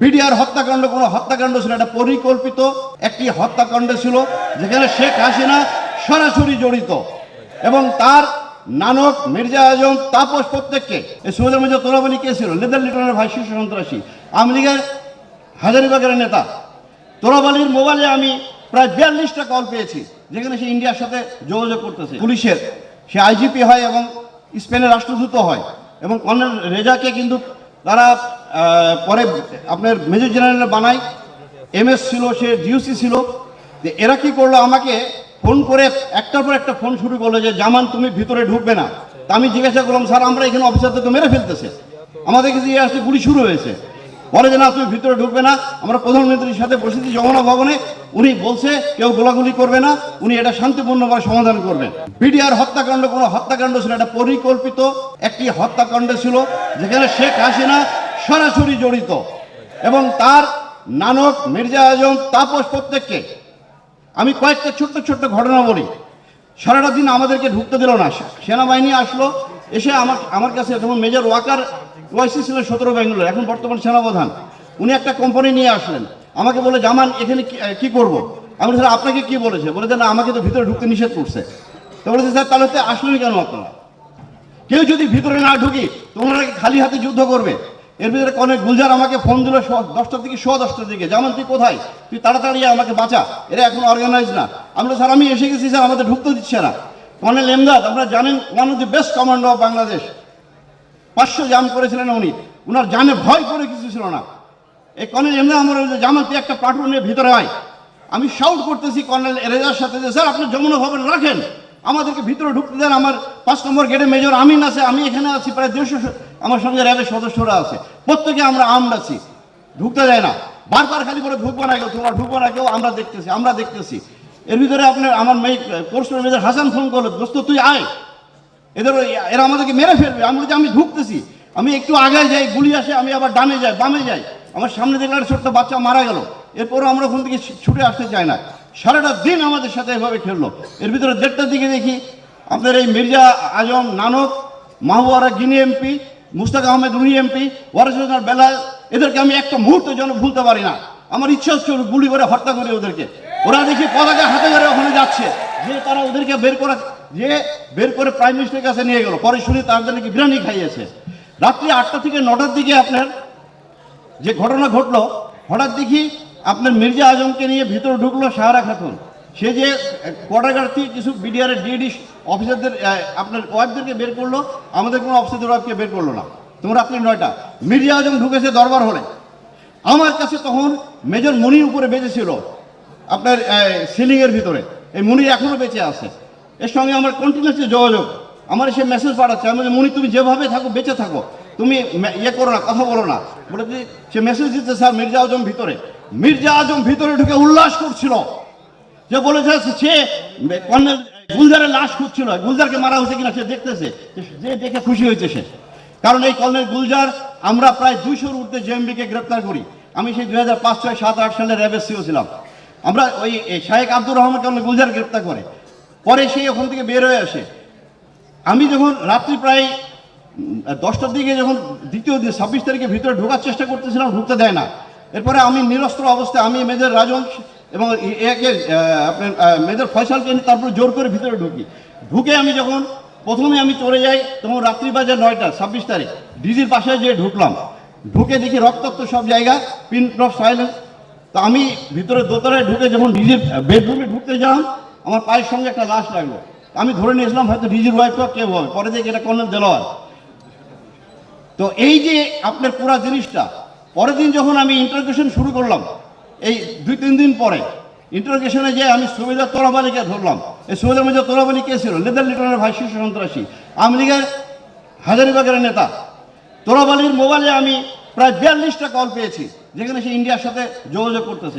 BDR হত্যাকাণ্ড, কোনো হত্যাকাণ্ড ছিল, এটা পরিকল্পিত একটি হত্যাকাণ্ড ছিল, যেখানে শেখ হাসিনা সরাসরি জড়িত। এবং তার নানক মির্জা আজম তাপস প্রত্যেককে, এই মধ্যে তোলাবালি কে ছিল? লেদার লিটনের ভাই, শীর্ষ সন্ত্রাসী। আওয়ামী লীগের হাজারিবাগের নেতা। তোলাবালির মোবাইলে আমি প্রায় বিয়াল্লিশটা কল পেয়েছি, যেখানে সে ইন্ডিয়ার সাথে যোগাযোগ করতেছে। পুলিশের, সে আইজিপি হয় এবং স্পেনের রাষ্ট্রদূত হয়। এবং কর্নেল রেজাকে কিন্তু তারা পরে আপনার মেজর জেনারেল বানায় এমএস ছিল, সে ডিউসি ছিল। যে এরা কি করল, আমাকে ফোন করে একটার পর একটা ফোন শুরু করল যে, জামান, তুমি ভিতরে ঢুকবে না। তা আমি জিজ্ঞাসা করলাম, স্যার, আমরা এখানে অফিসারদের তো মেরে ফেলতেছে। আমাদের কাছে ইয়ে আসতে গুলি শুরু হয়েছে। বলে যে, না, তুমি ভিতরে ঢুকবে না। আমরা প্রধানমন্ত্রীর সাথে বসেছি যমুনা ভবনে। উনি বলছে, কেউ গোলাগুলি করবে না। উনি এটা শান্তিপূর্ণভাবে সমাধান করবেন। বিডিআর হত্যাকাণ্ড, কোনো হত্যাকাণ্ড ছিল এটা পরিকল্পিত একটি হত্যাকাণ্ড ছিল, যেখানে শেখ হাসিনা সরাসরি জড়িত। এবং তার নানক মির্জা আজম তাপস প্রত্যেককে আমি কয়েকটা ছোট্ট ছোট্ট ঘটনা বলি। সারাটা দিন আমাদেরকে ঢুকতে দিল না। সেনাবাহিনী আসলো, এসে আমার আমার কাছে যখন মেজর ওয়াকার ওয়াইসি ছিলেন সতেরো ব্যাঙ্গালোর, এখন বর্তমান সেনাপ্রধান। উনি একটা কোম্পানি নিয়ে আসলেন। আমাকে বলে, জামান, এখানে কি- করব? আমি স্যার, আপনাকে কি বলেছে? বলে, না, আমাকে তো ভিতরে ঢুকতে নিষেধ করছে। তো বলেছে, স্যার, তাহলে তো আসলেন কেন আপনারা? কেউ যদি ভিতরে না ঢুকি তোমরা খালি হাতে যুদ্ধ করবে? এর ভিতরে অনেক গুলজার আমাকে ফোন দিল দশটার দিকে শো দশটার দিকে। যেমন তুই কোথায়? তুই তাড়াতাড়ি আমাকে বাঁচা। এরা এখন অর্গানাইজ না। আমি বললাম, স্যার আমি এসে গেছি স্যার আমাদের ঢুকতে দিচ্ছে না। কর্নেল এমদাদ আপনারা জানেন one of the best commander of Bangladesh পাঁচশো জাম করেছিলেন উনি। উনার জানে ভয় করে কিছু ছিল না। এই কর্নেল এমদাদ আমার জামাল তুই একটা নিয়ে ভিতরে আয়। আমি শাউট করতেছি কর্নেল এরেজার সাথে যে স্যার আপনি যমুনা ভবন রাখেন। আমাদেরকে ভিতরে ঢুকতে দেন। আমার পাঁচ নম্বর গেটে মেজর আমিন আছে, আমি এখানে আছি, প্রায় দেড়শো আমার সঙ্গে র্যাবের সদস্যরা আছে। প্রত্যেকে আমরা আর্মড আছি, ঢুকতে দেয় না। বারবার খালি করে ঢুকবো না কেউ তোমরা ঢুকবো না কেউ আমরা দেখতেছি আমরা দেখতেছি। এর ভিতরে আপনার আমার মেয়ে কোর্স মেজর হাসান ফোন করল, দোস্ত, তুই আয়। এদের এরা আমাদেরকে মেরে ফেলবে। আমি বলছি, আমি ঢুকতেছি। আমি একটু আগে যাই, গুলি আসে, আমি আবার ডানে যাই, বামে যাই। আমার সামনে দেখলাম ছোট্ট বাচ্চা মারা গেল। এরপরও আমরা ওখান থেকে ছুটে আসতে চাই না। সারাটা দিন আমাদের সাথে এভাবে খেললো। এর ভিতরে দেড়টার দিকে দেখি, আপনার এই মির্জা আজম নানক মাহবুয়ারা গিনি এমপি, মুস্তাক আহমেদ উনি এমপি ওয়ারসুদ্দার বেলাল, এদেরকে আমি একটা মুহূর্তের জন্য ভুলতে পারি না। আমার ইচ্ছা হচ্ছে গুলি করে হত্যা করে ওদেরকে। ওরা দেখি পতাকা হাতে করে ওখানে যাচ্ছে। যে তারা ওদেরকে বের করে, যে বের করে প্রাইম মিনিস্টারের কাছে নিয়ে গেল। পরে শুনি তাদের নাকি বিরিয়ানি খাইয়েছে। রাত্রি আটটা থেকে নটার দিকে আপনার যে ঘটনা ঘটলো, হঠাৎ দেখি আপনার মির্জা আজমকে নিয়ে ভিতরে ঢুকলো সাহারা খাতুন। সে যে কোয়ার্টারগার থেকে কিছু বিডিআরের ডিডি অফিসারদের আপনার ওয়াইফদেরকে বের করল, আমাদের কোনো অফিসারদের ওয়াইফকে বের করল না। তোমরা আপনি নয়টা, মির্জা আজম ঢুকেছে দরবার হলে। আমার কাছে তখন মেজর মনির উপরে বেঁচেছিল আপনার সিলিংয়ের ভিতরে। এই মনির এখনও বেঁচে আছে। এর সঙ্গে আমার কন্টিনিউসলি যোগাযোগ। আমার সে মেসেজ পাঠাচ্ছে, আমি মনি, তুমি যেভাবে থাকো, বেঁচে থাকো। তুমি ইয়ে করো না, কথা বলো না। বলে সে মেসেজ দিচ্ছে, স্যার, মির্জা আজম ভিতরে। মির্জা আজম ভিতরে ঢুকে উল্লাস করছিল। যে বলেছে সে কর্নেল গুলজারের লাশ খুঁজছিল। গুলজারকে মারা হয়েছে কিনা সে দেখতেছে। যে দেখে খুশি হয়েছে সে। কারণ এই কর্নেল গুলজার আমরা প্রায় দুইশোর ঊর্ধ্বে জেএমবিকে গ্রেপ্তার করি। আমি সেই দুই হাজার পাঁচ ছয় সাত আট সালে র্যাবের সিও ছিলাম। আমরা ওই শাহেক আব্দুর রহমান কর্নেল গুলজার গ্রেপ্তার করে। পরে সেই ওখান থেকে বের হয়ে আসে। আমি যখন রাত্রি প্রায় দশটার দিকে যখন দ্বিতীয় দিন ছাব্বিশ তারিখে ভিতরে ঢোকার চেষ্টা করতেছিলাম, ঢুকতে দেয় না। এরপরে আমি নিরস্ত্র অবস্থায় আমি মেজর রাজন এবং একে আপনার মেজর ফয়সালকে তারপর জোর করে ভিতরে ঢুকি। ঢুকে আমি যখন প্রথমে আমি চলে যাই, তখন রাত্রি বাজে নয়টা, ছাব্বিশ তারিখ। ডিজির পাশে যেয়ে ঢুকলাম, ঢুকে দেখি রক্তাক্ত সব জায়গা পিন অফ সাইলেন্স। তো আমি ভিতরে দোতলায় ঢুকে যখন ডিজির বেডরুমে ঢুকতে যান, আমার পায়ের সঙ্গে একটা লাশ লাগল। আমি ধরে নিয়েছিলাম, হয়তো ডিজির ওয়াইফ কেউ হবে পরে দেখি এটা কর্নেল দেলোয়ার তো এই যে আপনার পুরা জিনিসটা পরের দিন যখন আমি ইন্টারগেশন শুরু করলাম, এই দুই তিন দিন পরে ইন্টারগেশনে যে আমি সুবিধা তোলাবালিকে ধরলাম, এই সুবিধার মধ্যে তোলাবালি কে ছিল? লেদার লিটনের ভাই শীর্ষ সন্ত্রাসী। আওয়ামী লীগের হাজারিবাগের নেতা। তোলাবালির মোবাইলে আমি প্রায় বিয়াল্লিশটা কল পেয়েছি, যেখানে সে ইন্ডিয়ার সাথে যোগাযোগ করতেছে।